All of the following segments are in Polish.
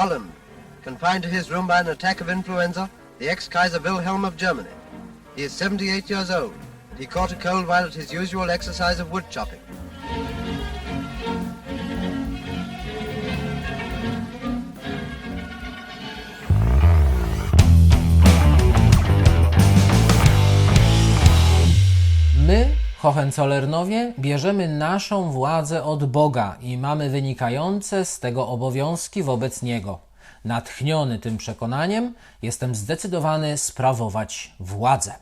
Holland, confined to his room by an attack of influenza, the ex-Kaiser Wilhelm of Germany. He is 78 years old. and He caught a cold while at his usual exercise of wood chopping. Hohenzollernowie, bierzemy naszą władzę od Boga i mamy wynikające z tego obowiązki wobec Niego. Natchniony tym przekonaniem, jestem zdecydowany sprawować władzę.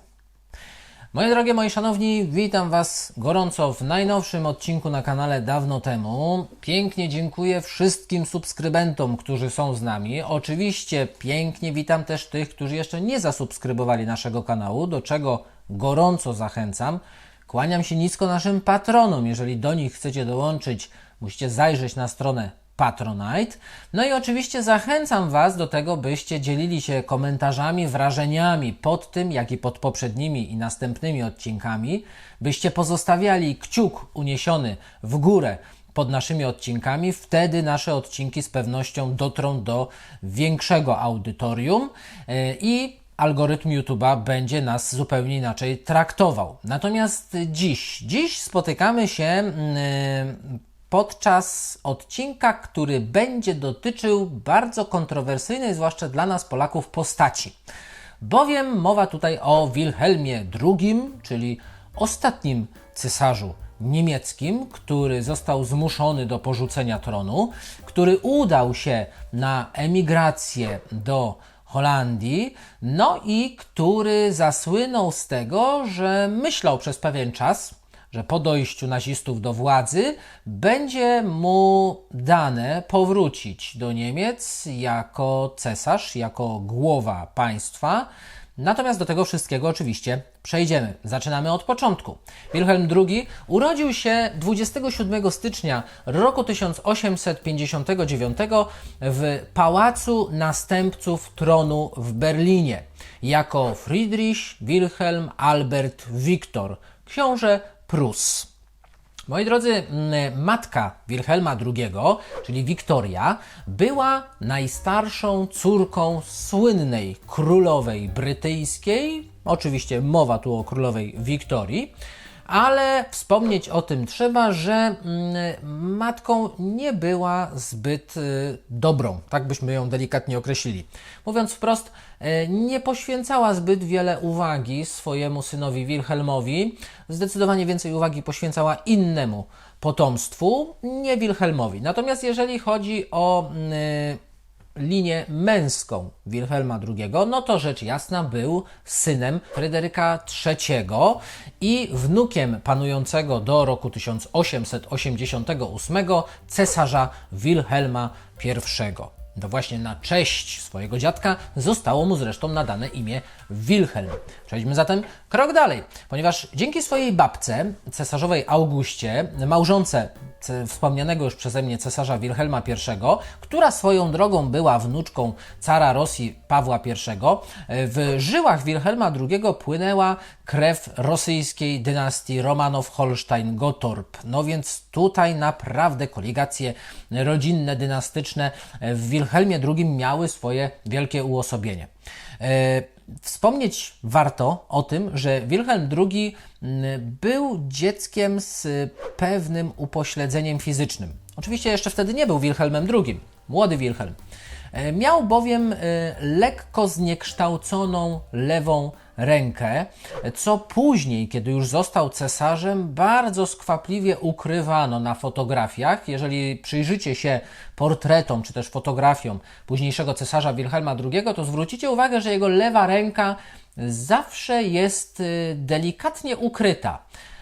Moje drogie, moi szanowni, witam Was gorąco w najnowszym odcinku na kanale dawno temu. Pięknie dziękuję wszystkim subskrybentom, którzy są z nami. Oczywiście pięknie witam też tych, którzy jeszcze nie zasubskrybowali naszego kanału, do czego gorąco zachęcam. Kłaniam się nisko naszym patronom. Jeżeli do nich chcecie dołączyć, musicie zajrzeć na stronę Patronite. No i oczywiście zachęcam Was do tego, byście dzielili się komentarzami, wrażeniami pod tym, jak i pod poprzednimi i następnymi odcinkami, byście pozostawiali kciuk uniesiony w górę pod naszymi odcinkami, wtedy nasze odcinki z pewnością dotrą do większego audytorium yy, i algorytm YouTube'a będzie nas zupełnie inaczej traktował. Natomiast dziś, dziś spotykamy się yy, podczas odcinka, który będzie dotyczył bardzo kontrowersyjnej, zwłaszcza dla nas Polaków, postaci. Bowiem mowa tutaj o Wilhelmie II, czyli ostatnim cesarzu niemieckim, który został zmuszony do porzucenia tronu, który udał się na emigrację do Holandii, no i który zasłynął z tego, że myślał przez pewien czas, że po dojściu nazistów do władzy będzie mu dane powrócić do Niemiec jako cesarz, jako głowa państwa. Natomiast do tego wszystkiego oczywiście przejdziemy. Zaczynamy od początku. Wilhelm II urodził się 27 stycznia roku 1859 w Pałacu Następców Tronu w Berlinie jako Friedrich Wilhelm Albert Wiktor, książę Prus. Moi drodzy, mm, matka Wilhelma II, czyli Wiktoria, była najstarszą córką słynnej królowej brytyjskiej. Oczywiście mowa tu o królowej Wiktorii, ale wspomnieć o tym trzeba, że mm, matką nie była zbyt y, dobrą, tak byśmy ją delikatnie określili. Mówiąc wprost, y, nie poświęcała zbyt wiele uwagi swojemu synowi Wilhelmowi, zdecydowanie więcej uwagi poświęcała innemu potomstwu, nie Wilhelmowi. Natomiast jeżeli chodzi o y, linię męską Wilhelma II, no to rzecz jasna był synem Fryderyka III i wnukiem panującego do roku 1888 cesarza Wilhelma I. To właśnie na cześć swojego dziadka zostało mu zresztą nadane imię Wilhelm. Przejdźmy zatem krok dalej, ponieważ dzięki swojej babce, cesarzowej Augustie, małżonce ce- wspomnianego już przeze mnie cesarza Wilhelma I, która swoją drogą była wnuczką cara Rosji Pawła I, w żyłach Wilhelma II płynęła krew rosyjskiej dynastii Romanow-Holstein-Gottorp. No więc tutaj naprawdę koligacje rodzinne, dynastyczne w Wilhelmie II miały swoje wielkie uosobienie. E, Wspomnieć warto o tym, że Wilhelm II był dzieckiem z pewnym upośledzeniem fizycznym. Oczywiście jeszcze wtedy nie był Wilhelmem II, młody Wilhelm. E, Miał bowiem e, lekko zniekształconą lewą rękę, co później, kiedy już został cesarzem, bardzo skwapliwie ukrywano na fotografiach. Jeżeli przyjrzycie się portretom czy też fotografiom późniejszego cesarza Wilhelma II, to zwrócicie uwagę, że jego lewa ręka zawsze jest y, delikatnie ukryta.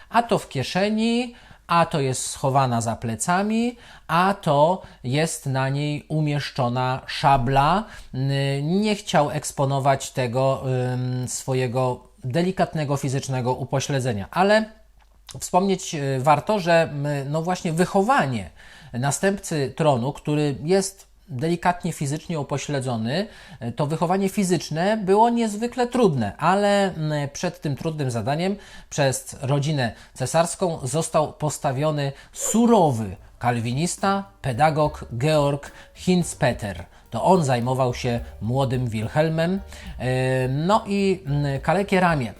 A to w kieszeni, a to jest schowana za plecami, a to jest na niej umieszczona szabla. Nie chciał eksponować tego swojego delikatnego fizycznego upośledzenia, ale Wspomnieć y, warto, że no właśnie wychowanie następcy tronu, który jest delikatnie fizycznie upośledzony, to wychowanie fizyczne było niezwykle trudne, ale mm, przed tym trudnym zadaniem przez rodzinę cesarską został postawiony surowy kalwinista, pedagog Georg Hinzpeter. To on zajmował się młodym Wilhelmem. E, No i mm, kalekie ramię,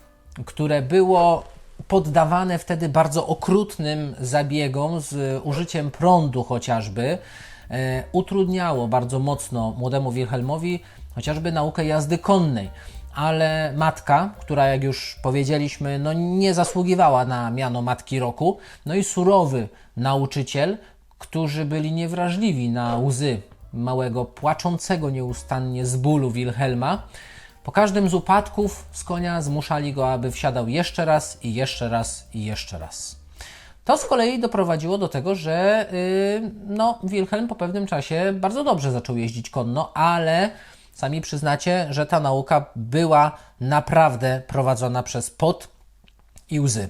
które było poddawane wtedy bardzo okrutnym zabiegom z użyciem prądu chociażby, utrudniało bardzo mocno młodemu Wilhelmowi chociażby naukę jazdy konnej. Ale matka, która jak już powiedzieliśmy, no nie zasługiwała na miano matki roku, no i surowy nauczyciel, którzy byli niewrażliwi na łzy małego, płaczącego nieustannie z bólu Wilhelma, po każdym z upadków z konia zmuszali go, aby wsiadał jeszcze raz i jeszcze raz i jeszcze raz. To z kolei doprowadziło do tego, że yy, no, Wilhelm po pewnym czasie bardzo dobrze zaczął jeździć konno, ale sami przyznacie, że ta nauka była naprawdę prowadzona przez pot i łzy.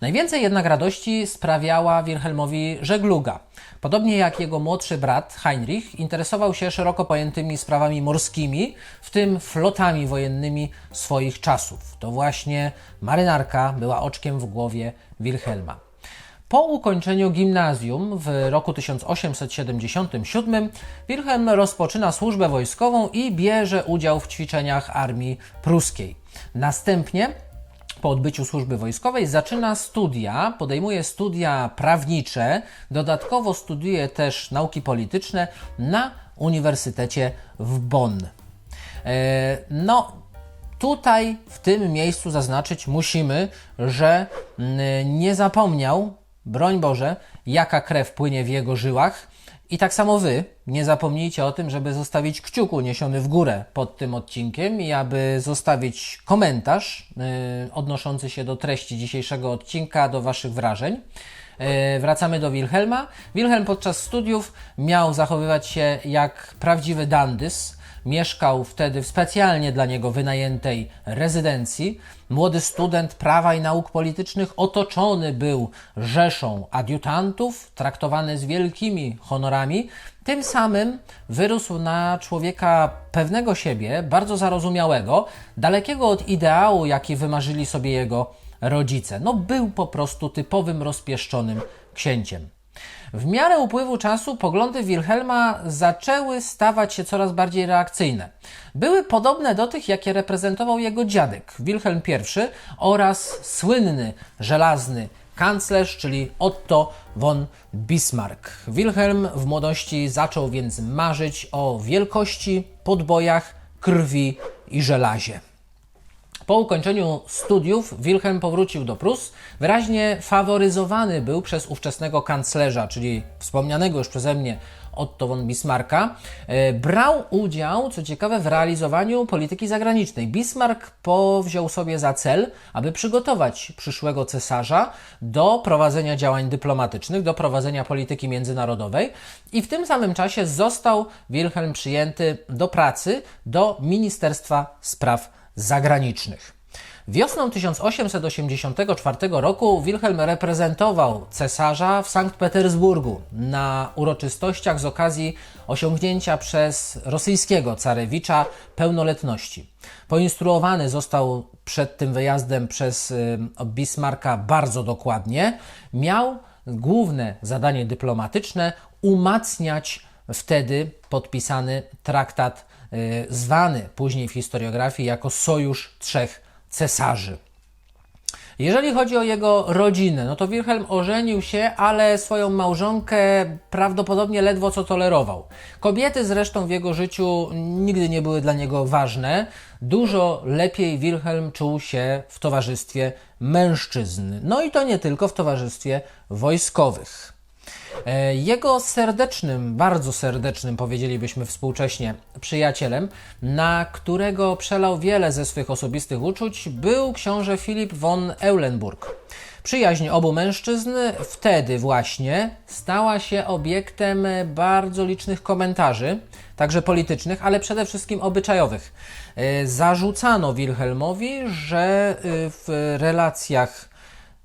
Najwięcej jednak radości sprawiała Wilhelmowi żegluga. Podobnie jak jego młodszy brat Heinrich, interesował się szeroko pojętymi sprawami morskimi, w tym flotami wojennymi swoich czasów. To właśnie marynarka była oczkiem w głowie Wilhelma. Po ukończeniu gimnazjum w roku 1877 Wilhelm rozpoczyna służbę wojskową i bierze udział w ćwiczeniach armii pruskiej. Następnie po odbyciu służby wojskowej zaczyna studia, podejmuje studia prawnicze, dodatkowo studiuje też nauki polityczne na Uniwersytecie w Bonn. E, No, tutaj w tym miejscu zaznaczyć musimy, że mm, nie zapomniał, broń Boże, jaka krew płynie w jego żyłach. I tak samo Wy nie zapomnijcie o tym, żeby zostawić kciuk uniesiony w górę pod tym odcinkiem i aby zostawić komentarz yy, odnoszący się do treści dzisiejszego odcinka, do Waszych wrażeń. Yy, wracamy do Wilhelma. Wilhelm podczas studiów miał zachowywać się jak prawdziwy dandys. Mieszkał wtedy w specjalnie dla niego wynajętej rezydencji. Młody student prawa i nauk politycznych otoczony był rzeszą adiutantów, traktowany z wielkimi honorami. Tym samym wyrósł na człowieka pewnego siebie, bardzo zarozumiałego, dalekiego od ideału, jaki wymarzyli sobie jego rodzice. No, był po prostu typowym rozpieszczonym księciem. W miarę upływu czasu poglądy Wilhelma zaczęły stawać się coraz bardziej reakcyjne. Były podobne do tych, jakie reprezentował jego dziadek, Wilhelm I oraz słynny, żelazny kanclerz, czyli Otto von Bismarck. Wilhelm w młodości zaczął więc marzyć o wielkości, podbojach, krwi i żelazie. Po ukończeniu studiów Wilhelm powrócił do Prus. Wyraźnie faworyzowany był przez ówczesnego kanclerza, czyli wspomnianego już przeze mnie Otto von Bismarcka. E, Brał udział, co ciekawe, w realizowaniu polityki zagranicznej. Bismarck powziął sobie za cel, aby przygotować przyszłego cesarza do prowadzenia działań dyplomatycznych, do prowadzenia polityki międzynarodowej i w tym samym czasie został Wilhelm przyjęty do pracy do Ministerstwa Spraw zagranicznych. Wiosną 1884 roku Wilhelm reprezentował cesarza w Sankt Petersburgu na uroczystościach z okazji osiągnięcia przez rosyjskiego carewicza pełnoletności. Poinstruowany został przed tym wyjazdem przez y, Bismarcka bardzo dokładnie. Miał główne zadanie dyplomatyczne umacniać wtedy podpisany traktat zwany później w historiografii jako Sojusz Trzech Cesarzy. Jeżeli chodzi o jego rodzinę, no to Wilhelm ożenił się, ale swoją małżonkę prawdopodobnie ledwo co tolerował. Kobiety zresztą w jego życiu nigdy nie były dla niego ważne. Dużo lepiej Wilhelm czuł się w towarzystwie mężczyzn. No i to nie tylko w towarzystwie wojskowych. E, Jego serdecznym, bardzo serdecznym, powiedzielibyśmy współcześnie, przyjacielem, na którego przelał wiele ze swych osobistych uczuć, był książę Filip von Eulenburg. Przyjaźń obu mężczyzn wtedy właśnie stała się obiektem bardzo licznych komentarzy, także politycznych, ale przede wszystkim obyczajowych. E, Zarzucano Wilhelmowi, że y, w relacjach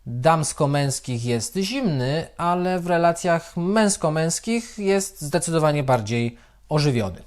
damsko-męskich jest zimny, ale w relacjach męsko-męskich jest zdecydowanie bardziej ożywiony.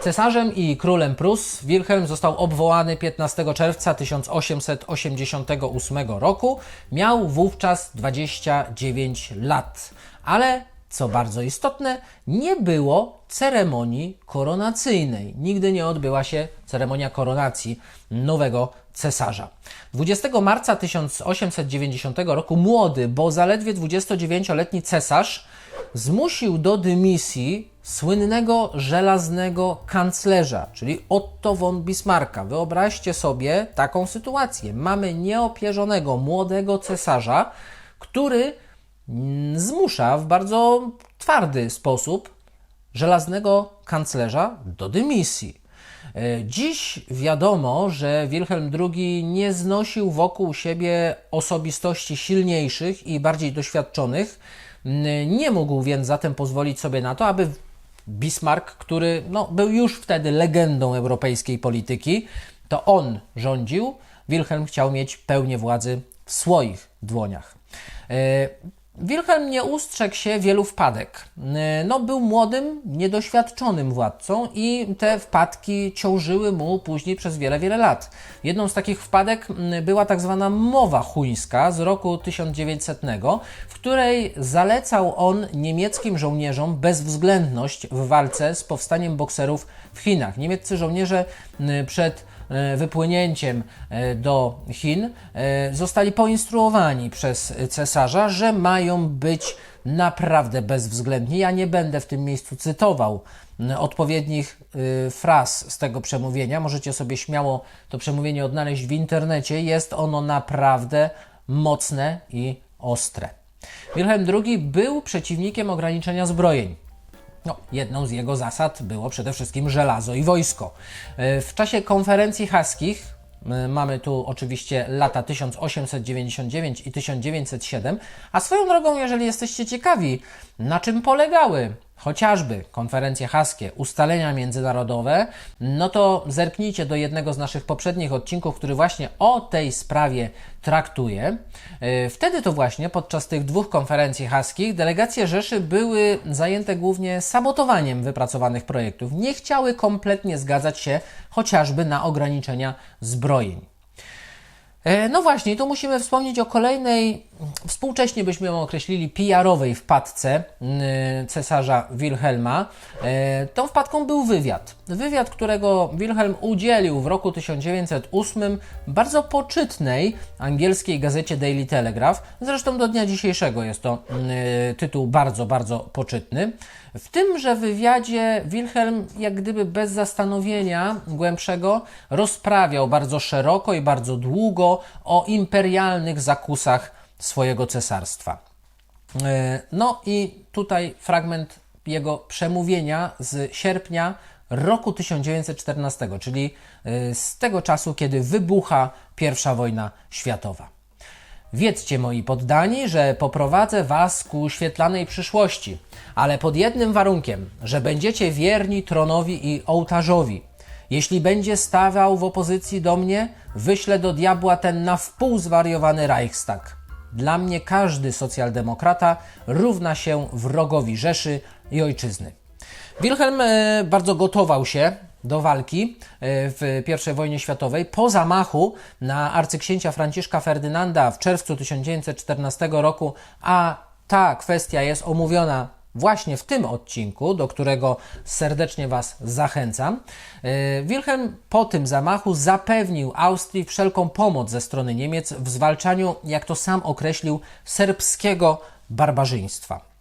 Cesarzem i królem Prus Wilhelm został obwołany 15 czerwca 1888 roku. Miał wówczas 29 lat, ale co bardzo istotne, nie było ceremonii koronacyjnej. Nigdy nie odbyła się ceremonia koronacji nowego cesarza. 20 marca 1890 roku młody, bo zaledwie 29-letni cesarz zmusił do dymisji słynnego żelaznego kanclerza, czyli Otto von Bismarcka. Wyobraźcie sobie taką sytuację. Mamy nieopierzonego młodego cesarza, który zmusza w bardzo twardy sposób żelaznego kanclerza do dymisji. E, Dziś wiadomo, że Wilhelm II nie znosił wokół siebie osobistości silniejszych i bardziej doświadczonych. Mm, Nie mógł więc zatem pozwolić sobie na to, aby Bismarck, który no, był już wtedy legendą europejskiej polityki, to on rządził. Wilhelm chciał mieć pełnię władzy w swoich dłoniach. Wilhelm nie ustrzegł się wielu wpadek. E, No, był młodym, niedoświadczonym władcą i te wpadki ciążyły mu później przez wiele, wiele lat. Jedną z takich wpadek m, była tak zwana mowa chuńska z roku 1900, w której zalecał on niemieckim żołnierzom bezwzględność w walce z powstaniem bokserów w Chinach. Niemieccy żołnierze m, przed wypłynięciem e, do Chin e, zostali poinstruowani przez cesarza, że mają być naprawdę bezwzględni. Ja nie będę w tym miejscu cytował odpowiednich fraz z tego przemówienia. Możecie sobie śmiało to przemówienie odnaleźć w internecie. Jest ono naprawdę mocne i ostre. Wilhelm II był przeciwnikiem ograniczenia zbrojeń. No, jedną z jego zasad było przede wszystkim żelazo i wojsko. E, W czasie konferencji haskich, e, mamy tu oczywiście lata 1899 i 1907, a swoją drogą, jeżeli jesteście ciekawi, na czym polegały chociażby konferencje haskie, ustalenia międzynarodowe, no to zerknijcie do jednego z naszych poprzednich odcinków, który właśnie o tej sprawie traktuje. E, Wtedy to właśnie podczas tych dwóch konferencji haskich delegacje Rzeszy były zajęte głównie sabotowaniem wypracowanych projektów. Nie chciały kompletnie zgadzać się chociażby na ograniczenia zbrojeń. E, No właśnie, tu musimy wspomnieć o kolejnej, współcześnie byśmy ją określili PR-owej wpadce mm, cesarza Wilhelma. E, Tą wpadką był wywiad. Wywiad, którego Wilhelm udzielił w roku 1908 bardzo poczytnej angielskiej gazecie Daily Telegraph. Zresztą do dnia dzisiejszego jest to mm, tytuł bardzo, bardzo poczytny. W tymże wywiadzie Wilhelm, jak gdyby bez zastanowienia głębszego, rozprawiał bardzo szeroko i bardzo długo o imperialnych zakusach swojego cesarstwa. E, No i tutaj fragment jego przemówienia z sierpnia roku 1914, czyli e, z tego czasu, kiedy wybucha I wojna światowa. Wiedzcie, moi poddani, że poprowadzę was ku świetlanej przyszłości, ale pod jednym warunkiem, że będziecie wierni tronowi i ołtarzowi. Jeśli będzie stawał w opozycji do mnie, wyślę do diabła ten na wpół zwariowany Reichstag. Dla mnie każdy socjaldemokrata równa się wrogowi Rzeszy i ojczyzny. Wilhelm e, bardzo gotował się do walki e, w I wojnie światowej. Po zamachu na arcyksięcia Franciszka Ferdynanda w czerwcu 1914 roku, a ta kwestia jest omówiona właśnie w tym odcinku, do którego serdecznie Was zachęcam. E, Wilhelm po tym zamachu zapewnił Austrii wszelką pomoc ze strony Niemiec w zwalczaniu, jak to sam określił, serbskiego barbarzyństwa.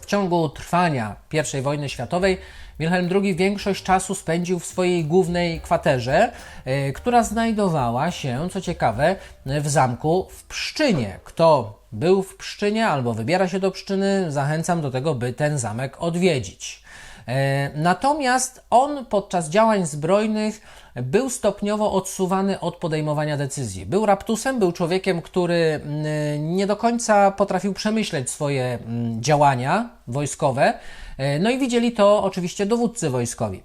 W ciągu trwania I wojny światowej Wilhelm II większość czasu spędził w swojej głównej kwaterze, e, która znajdowała się, co ciekawe, w zamku w Pszczynie. Kto był w Pszczynie albo wybiera się do Pszczyny, zachęcam do tego, by ten zamek odwiedzić. E, Natomiast on podczas działań zbrojnych był stopniowo odsuwany od podejmowania decyzji. Był raptusem, był człowiekiem, który mm, nie do końca potrafił przemyśleć swoje mm, działania wojskowe. E, No i widzieli to oczywiście dowódcy wojskowi.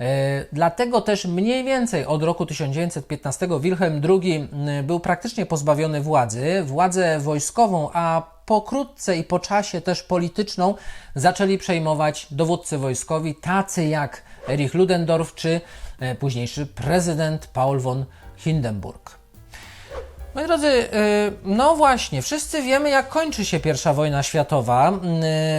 E, Dlatego też mniej więcej od roku 1915 Wilhelm II mm, był praktycznie pozbawiony władzy. Władzę wojskową, a pokrótce i po czasie też polityczną zaczęli przejmować dowódcy wojskowi, tacy jak Erich Ludendorff czy e, późniejszy prezydent Paul von Hindenburg. Moi drodzy, y, no właśnie, wszyscy wiemy, jak kończy się I wojna światowa.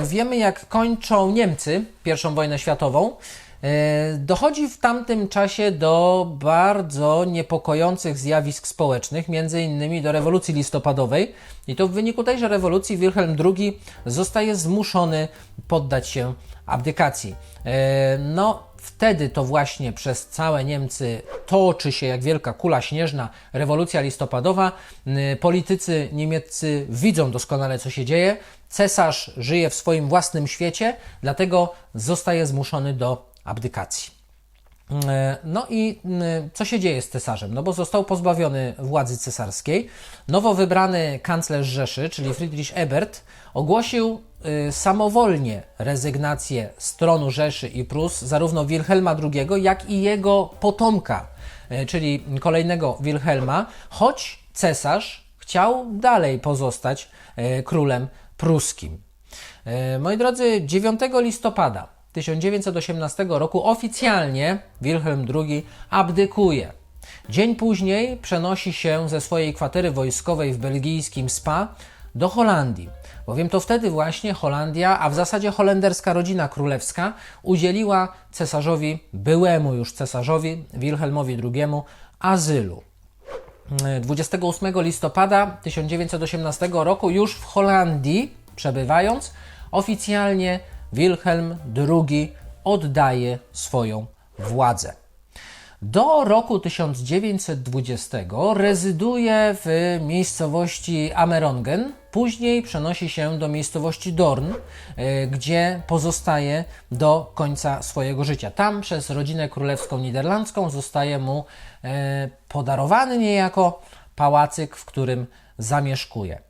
Y, Wiemy, jak kończą Niemcy I wojnę światową. Y, Dochodzi w tamtym czasie do bardzo niepokojących zjawisk społecznych, między innymi do rewolucji listopadowej. I to w wyniku tejże rewolucji Wilhelm II zostaje zmuszony poddać się abdykacji. E, No, wtedy to właśnie przez całe Niemcy toczy się jak wielka kula śnieżna rewolucja listopadowa. N- Politycy niemieccy widzą doskonale, co się dzieje. Cesarz żyje w swoim własnym świecie, dlatego zostaje zmuszony do abdykacji. E, No i mm, co się dzieje z cesarzem? No bo został pozbawiony władzy cesarskiej. Nowo wybrany kanclerz Rzeszy, czyli Friedrich Ebert, ogłosił y, samowolnie rezygnację z tronu Rzeszy i Prus zarówno Wilhelma II, jak i jego potomka, czyli kolejnego Wilhelma, choć cesarz chciał dalej pozostać królem pruskim. E, Moi drodzy, 9 listopada 1918 roku oficjalnie Wilhelm II abdykuje. Dzień później przenosi się ze swojej kwatery wojskowej w belgijskim Spa do Holandii, bowiem to wtedy właśnie Holandia, a w zasadzie holenderska rodzina królewska, udzieliła cesarzowi, byłemu już cesarzowi Wilhelmowi II, azylu. 28 listopada 1918 roku, już w Holandii przebywając, oficjalnie Wilhelm II oddaje swoją władzę. Do roku 1920 rezyduje w miejscowości Amerongen, później przenosi się do miejscowości Dorn, e, gdzie pozostaje do końca swojego życia. Tam przez rodzinę królewską niderlandzką zostaje mu e, podarowany niejako pałacyk, w którym zamieszkuje.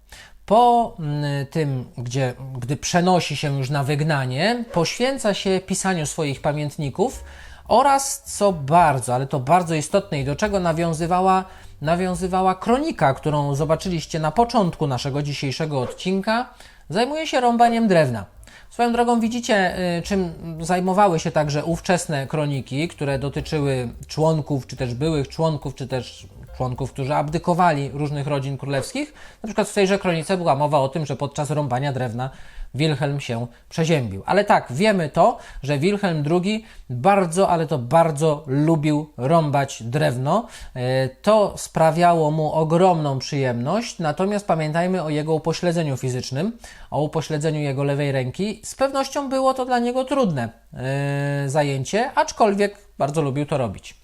Po mm, tym, gdzie, gdy przenosi się już na wygnanie, poświęca się pisaniu swoich pamiętników oraz, co bardzo, ale to bardzo istotne i do czego nawiązywała, nawiązywała kronika, którą zobaczyliście na początku naszego dzisiejszego odcinka, zajmuje się rąbaniem drewna. Swoją drogą widzicie, y, czym zajmowały się także ówczesne kroniki, które dotyczyły członków, czy też byłych członków, czy też członków, którzy abdykowali różnych rodzin królewskich. Na przykład w tejże kronice była mowa o tym, że podczas rąbania drewna Wilhelm się przeziębił. Ale tak, wiemy to, że Wilhelm II bardzo, ale to bardzo lubił rąbać drewno. E, To sprawiało mu ogromną przyjemność, natomiast pamiętajmy o jego upośledzeniu fizycznym, o upośledzeniu jego lewej ręki. Z pewnością było to dla niego trudne e, zajęcie, aczkolwiek bardzo lubił to robić.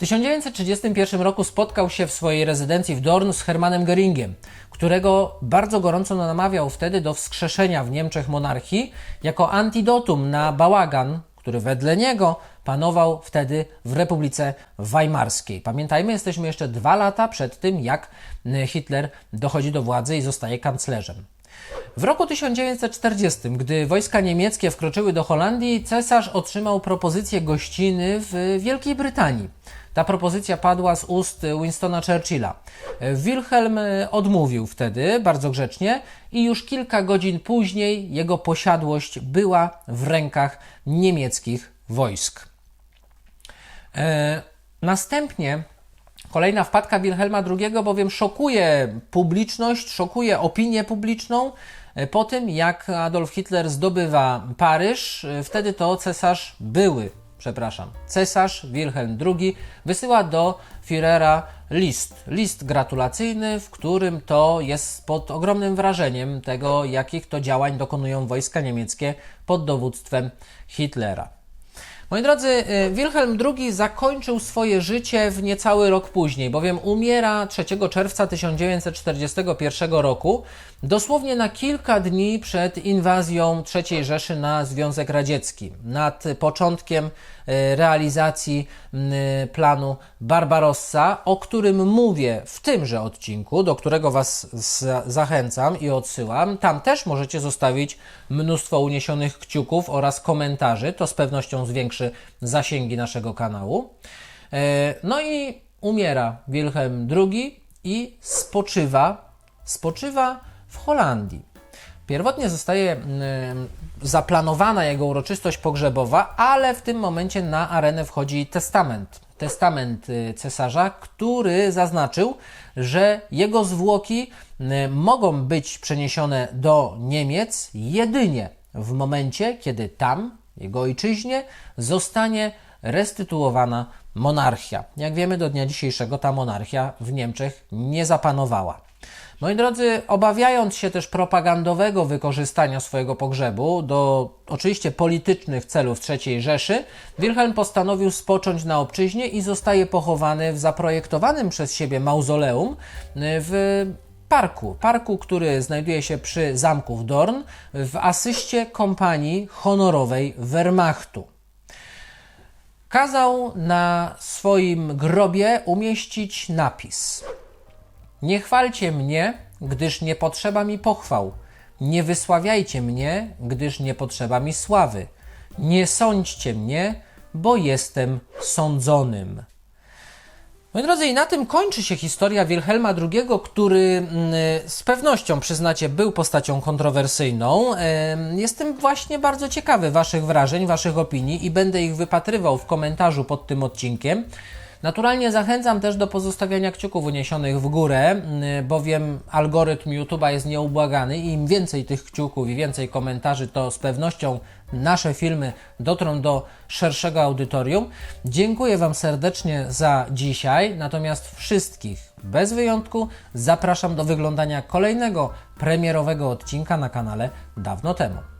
W 1931 roku spotkał się w swojej rezydencji w Dorn z Hermannem Göringiem, którego bardzo gorąco namawiał wtedy do wskrzeszenia w Niemczech monarchii jako antidotum na bałagan, który wedle niego panował wtedy w Republice Weimarskiej. Pamiętajmy, jesteśmy jeszcze dwa lata przed tym, jak y, Hitler dochodzi do władzy i zostaje kanclerzem. W roku 1940, gdy wojska niemieckie wkroczyły do Holandii, cesarz otrzymał propozycję gościny w Wielkiej Brytanii. Ta propozycja padła z ust Winstona Churchilla. Wilhelm e, odmówił wtedy bardzo grzecznie i już kilka godzin później jego posiadłość była w rękach niemieckich wojsk. E, następnie kolejna wpadka Wilhelma II bowiem szokuje publiczność, szokuje opinię publiczną e, po tym, jak Adolf Hitler zdobywa Paryż. Wtedy to cesarz były, przepraszam, cesarz Wilhelm II wysyła do Führera list, list gratulacyjny, w którym to jest pod ogromnym wrażeniem tego, jakich to działań dokonują wojska niemieckie pod dowództwem Hitlera. Moi drodzy, y, Wilhelm II zakończył swoje życie w niecały rok później, bowiem umiera 3 czerwca 1941 roku, dosłownie na kilka dni przed inwazją III Rzeszy na Związek Radziecki, nad początkiem y, realizacji y, planu Barbarossa, o którym mówię w tymże odcinku, do którego Was za- zachęcam i odsyłam. Tam też możecie zostawić mnóstwo uniesionych kciuków oraz komentarzy. To z pewnością zwiększy zasięgi naszego kanału. E, No i umiera Wilhelm II i spoczywa, spoczywa w Holandii. Pierwotnie zostaje mm, zaplanowana jego uroczystość pogrzebowa, ale w tym momencie na arenę wchodzi testament. testament y, cesarza, który zaznaczył, że jego zwłoki y, mogą być przeniesione do Niemiec jedynie w momencie, kiedy tam, jego ojczyźnie, zostanie restytuowana monarchia. Jak wiemy, do dnia dzisiejszego ta monarchia w Niemczech nie zapanowała. Moi drodzy, obawiając się też propagandowego wykorzystania swojego pogrzebu do oczywiście politycznych celów III Rzeszy, Wilhelm postanowił spocząć na obczyźnie i zostaje pochowany w zaprojektowanym przez siebie mauzoleum w parku. Parku, który znajduje się przy zamku w Dorn w asyście kompanii honorowej Wehrmachtu kazał na swoim grobie umieścić napis: Nie chwalcie mnie, gdyż nie potrzeba mi pochwał. Nie wysławiajcie mnie, gdyż nie potrzeba mi sławy. Nie sądźcie mnie, bo jestem sądzonym. Moi drodzy, i na tym kończy się historia Wilhelma II, który mm, z pewnością, przyznacie, był postacią kontrowersyjną. Em, Jestem właśnie bardzo ciekawy Waszych wrażeń, Waszych opinii i będę ich wypatrywał w komentarzu pod tym odcinkiem. Naturalnie zachęcam też do pozostawiania kciuków uniesionych w górę, mm, bowiem algorytm YouTube'a jest nieubłagany i im więcej tych kciuków i więcej komentarzy, to z pewnością nasze filmy dotrą do szerszego audytorium. Dziękuję Wam serdecznie za dzisiaj, natomiast wszystkich bez wyjątku zapraszam do wyglądania kolejnego premierowego odcinka na kanale dawno temu.